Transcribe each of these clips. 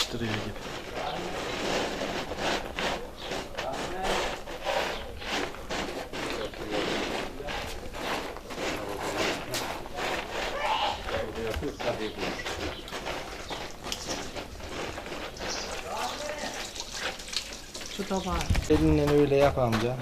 çalıştırıyor gibi. Şu tabağı. Elinle öyle yap amca.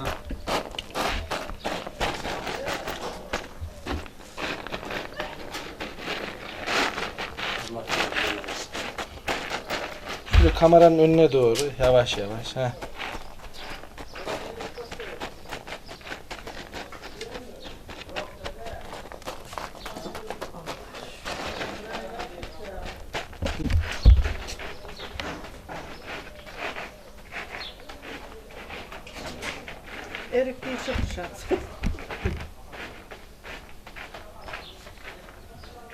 Şöyle kameranın önüne doğru yavaş yavaş. Heh. Erik değil çok dışarı.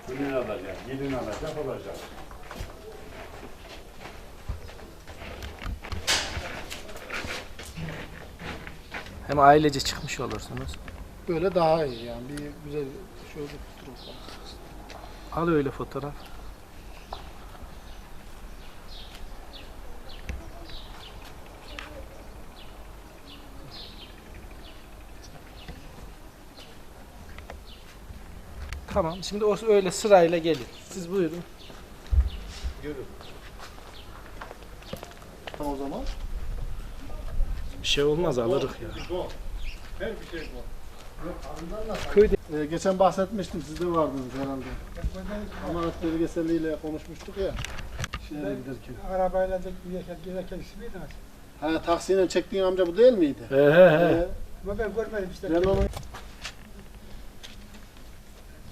Gelin alacak, gelin alacak olacak. Hem ailece çıkmış olursunuz. Böyle daha iyi yani. Bir güzel şöyle tutturun. Al öyle fotoğraf. Tamam. Şimdi o öyle sırayla gelin. Siz buyurun. O zaman. Bir şey olmaz alırız ya. Her bir şey bu. Köyde Ee, geçen bahsetmiştim siz de vardınız herhalde. Amarat belgeseliyle konuşmuştuk ya. Şeye giderken. Arabayla da gelirken, gelirken ismi neydi? Ha taksiyle çektiğin amca bu değil miydi? He he he. Ee, Ama ben görmedim işte. ben onu...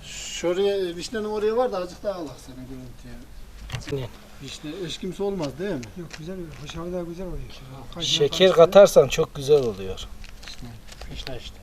Şuraya, vişnenin oraya var da azıcık daha alak senin görüntüye. Vişne eş kimse olmaz değil mi? Yok güzel oluyor. Hoşafı da güzel oluyor. Kaşına Şeker karıştırıyor. katarsan çok güzel oluyor. Vişne işte.